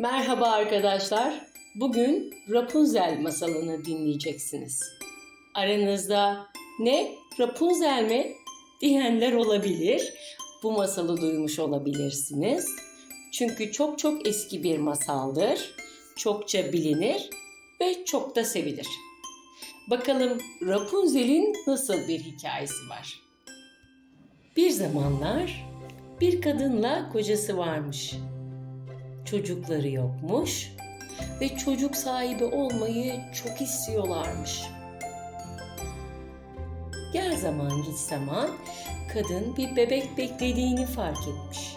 Merhaba arkadaşlar. Bugün Rapunzel masalını dinleyeceksiniz. Aranızda ne Rapunzel mi diyenler olabilir. Bu masalı duymuş olabilirsiniz. Çünkü çok çok eski bir masaldır. Çokça bilinir ve çok da sevilir. Bakalım Rapunzel'in nasıl bir hikayesi var? Bir zamanlar bir kadınla kocası varmış çocukları yokmuş ve çocuk sahibi olmayı çok istiyorlarmış. Gel zaman git zaman kadın bir bebek beklediğini fark etmiş.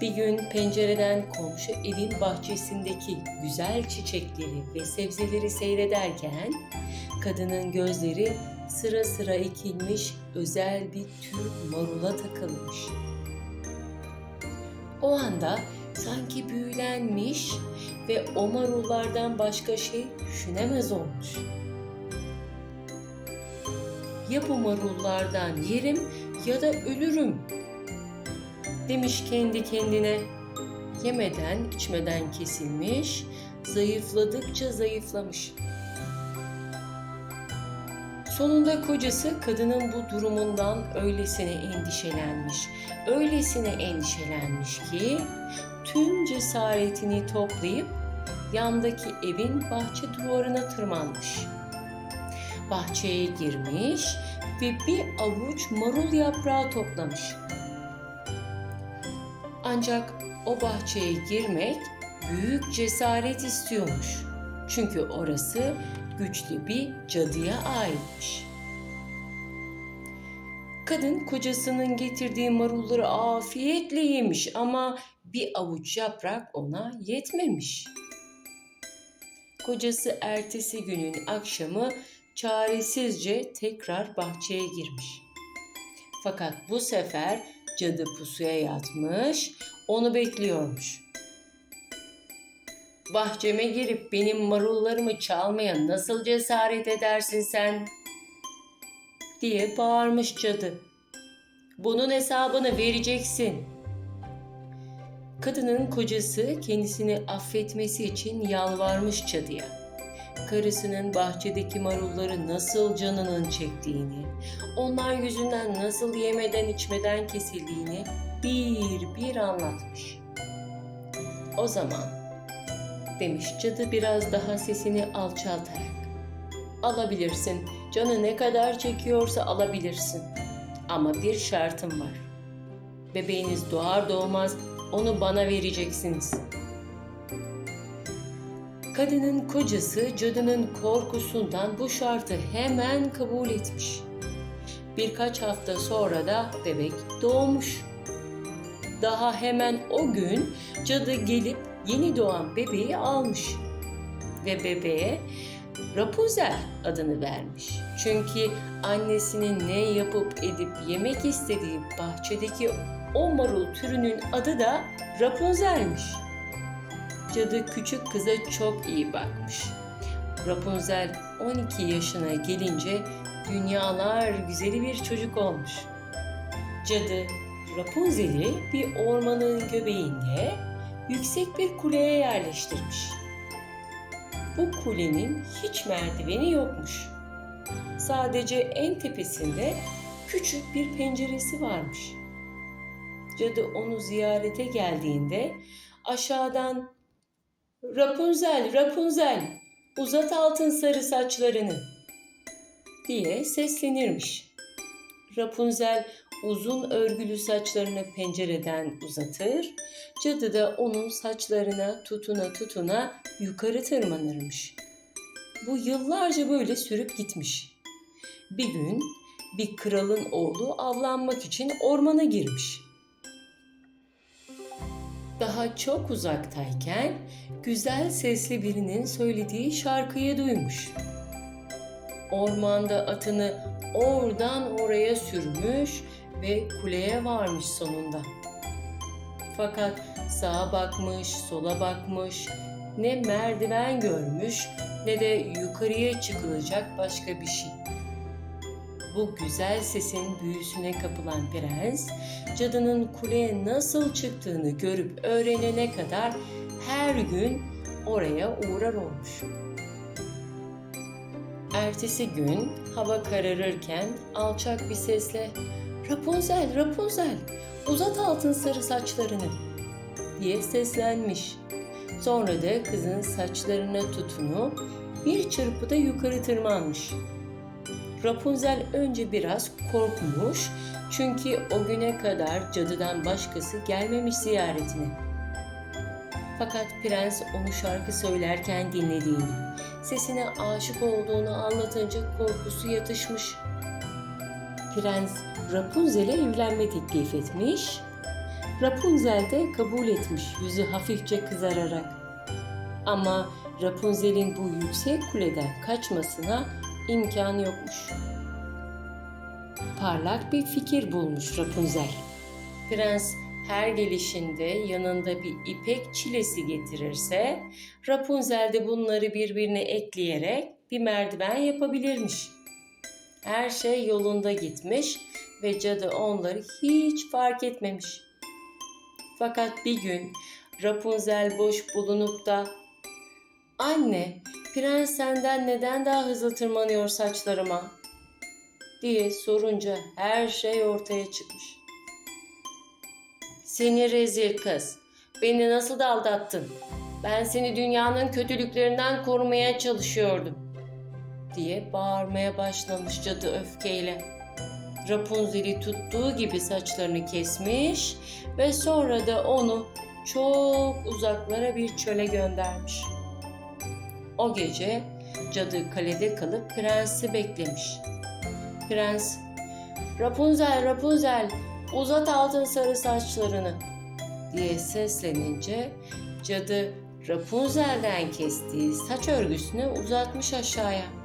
Bir gün pencereden komşu evin bahçesindeki güzel çiçekleri ve sebzeleri seyrederken kadının gözleri sıra sıra ekilmiş özel bir tür marula takılmış. O anda sanki büyülenmiş ve o marullardan başka şey düşünemez olmuş. Ya bu marullardan yerim ya da ölürüm demiş kendi kendine. Yemeden içmeden kesilmiş, zayıfladıkça zayıflamış. Sonunda kocası kadının bu durumundan öylesine endişelenmiş, öylesine endişelenmiş ki tüm cesaretini toplayıp yandaki evin bahçe duvarına tırmanmış. Bahçeye girmiş ve bir avuç marul yaprağı toplamış. Ancak o bahçeye girmek büyük cesaret istiyormuş. Çünkü orası güçlü bir cadıya aitmiş. Kadın kocasının getirdiği marulları afiyetle yemiş ama bir avuç yaprak ona yetmemiş. Kocası ertesi günün akşamı çaresizce tekrar bahçeye girmiş. Fakat bu sefer cadı pusuya yatmış, onu bekliyormuş. Bahçeme girip benim marullarımı çalmaya nasıl cesaret edersin sen? diye bağırmış cadı. Bunun hesabını vereceksin. Kadının kocası kendisini affetmesi için yalvarmış cadıya. Karısının bahçedeki marulları nasıl canının çektiğini, onlar yüzünden nasıl yemeden içmeden kesildiğini bir bir anlatmış. O zaman demiş cadı biraz daha sesini alçaltarak. Alabilirsin. Canı ne kadar çekiyorsa alabilirsin. Ama bir şartım var. Bebeğiniz doğar doğmaz onu bana vereceksiniz. Kadının kocası cadının korkusundan bu şartı hemen kabul etmiş. Birkaç hafta sonra da bebek doğmuş. Daha hemen o gün cadı gelip yeni doğan bebeği almış ve bebeğe Rapunzel adını vermiş. Çünkü annesinin ne yapıp edip yemek istediği bahçedeki o marul türünün adı da Rapunzel'miş. Cadı küçük kıza çok iyi bakmış. Rapunzel 12 yaşına gelince dünyalar güzeli bir çocuk olmuş. Cadı Rapunzel'i bir ormanın göbeğinde yüksek bir kuleye yerleştirmiş. Bu kulenin hiç merdiveni yokmuş. Sadece en tepesinde küçük bir penceresi varmış. Cadı onu ziyarete geldiğinde aşağıdan Rapunzel, Rapunzel, uzat altın sarı saçlarını diye seslenirmiş. Rapunzel uzun örgülü saçlarını pencereden uzatır, cadı da onun saçlarına tutuna tutuna yukarı tırmanırmış. Bu yıllarca böyle sürüp gitmiş. Bir gün bir kralın oğlu avlanmak için ormana girmiş. Daha çok uzaktayken güzel sesli birinin söylediği şarkıyı duymuş. Ormanda atını oradan oraya sürmüş ve kuleye varmış sonunda. Fakat sağa bakmış, sola bakmış, ne merdiven görmüş ne de yukarıya çıkılacak başka bir şey. Bu güzel sesin büyüsüne kapılan prens, cadının kuleye nasıl çıktığını görüp öğrenene kadar her gün oraya uğrar olmuş. Ertesi gün hava kararırken alçak bir sesle Rapunzel, Rapunzel, uzat altın sarı saçlarını diye seslenmiş. Sonra da kızın saçlarına tutunup bir çırpıda yukarı tırmanmış. Rapunzel önce biraz korkmuş çünkü o güne kadar cadıdan başkası gelmemiş ziyaretine. Fakat prens onu şarkı söylerken dinlediğini, sesine aşık olduğunu anlatınca korkusu yatışmış. Prens Rapunzel'e evlenme teklif etmiş. Rapunzel de kabul etmiş yüzü hafifçe kızararak. Ama Rapunzel'in bu yüksek kuleden kaçmasına imkan yokmuş. Parlak bir fikir bulmuş Rapunzel. Prens her gelişinde yanında bir ipek çilesi getirirse Rapunzel de bunları birbirine ekleyerek bir merdiven yapabilirmiş. Her şey yolunda gitmiş ve cadı onları hiç fark etmemiş. Fakat bir gün Rapunzel boş bulunup da "Anne, prens senden neden daha hızlı tırmanıyor saçlarıma?" diye sorunca her şey ortaya çıkmış. Seni rezil kız. Beni nasıl da aldattın? Ben seni dünyanın kötülüklerinden korumaya çalışıyordum. Diye bağırmaya başlamış cadı öfkeyle. Rapunzel'i tuttuğu gibi saçlarını kesmiş ve sonra da onu çok uzaklara bir çöle göndermiş. O gece cadı kalede kalıp prensi beklemiş. Prens, Rapunzel, Rapunzel, uzat altın sarı saçlarını diye seslenince cadı Rapunzel'den kestiği saç örgüsünü uzatmış aşağıya.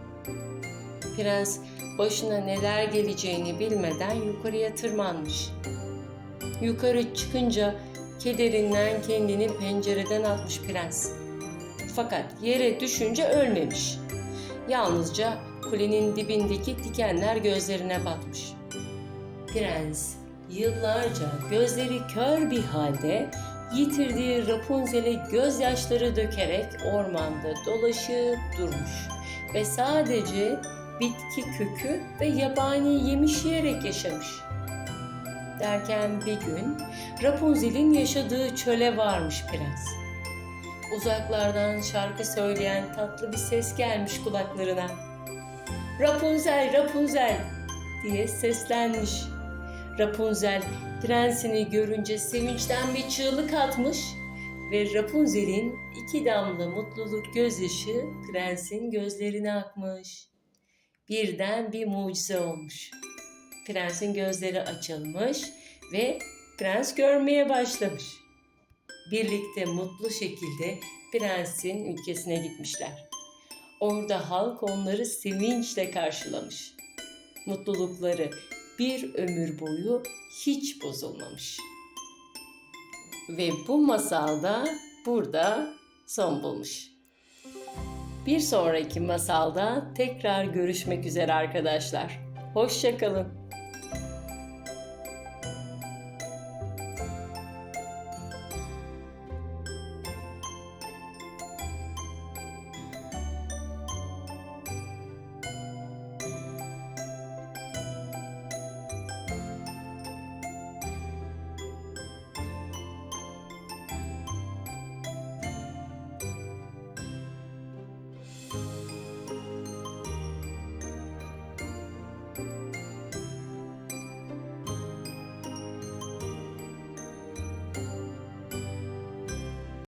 Prens başına neler geleceğini bilmeden yukarıya tırmanmış. Yukarı çıkınca kederinden kendini pencereden atmış prens. Fakat yere düşünce ölmemiş. Yalnızca kulenin dibindeki dikenler gözlerine batmış. Prens yıllarca gözleri kör bir halde yitirdiği Rapunzel'e gözyaşları dökerek ormanda dolaşıp durmuş ve sadece bitki kökü ve yabani yemiş yiyerek yaşamış. Derken bir gün Rapunzel'in yaşadığı çöle varmış prens. Uzaklardan şarkı söyleyen tatlı bir ses gelmiş kulaklarına. Rapunzel, Rapunzel diye seslenmiş. Rapunzel prensini görünce sevinçten bir çığlık atmış ve Rapunzel'in iki damla mutluluk gözyaşı prensin gözlerine akmış. Birden bir mucize olmuş. Prensin gözleri açılmış ve prens görmeye başlamış. Birlikte mutlu şekilde prensin ülkesine gitmişler. Orada halk onları sevinçle karşılamış. Mutlulukları bir ömür boyu hiç bozulmamış. Ve bu masalda burada son bulmuş. Bir sonraki masalda tekrar görüşmek üzere arkadaşlar. Hoşçakalın.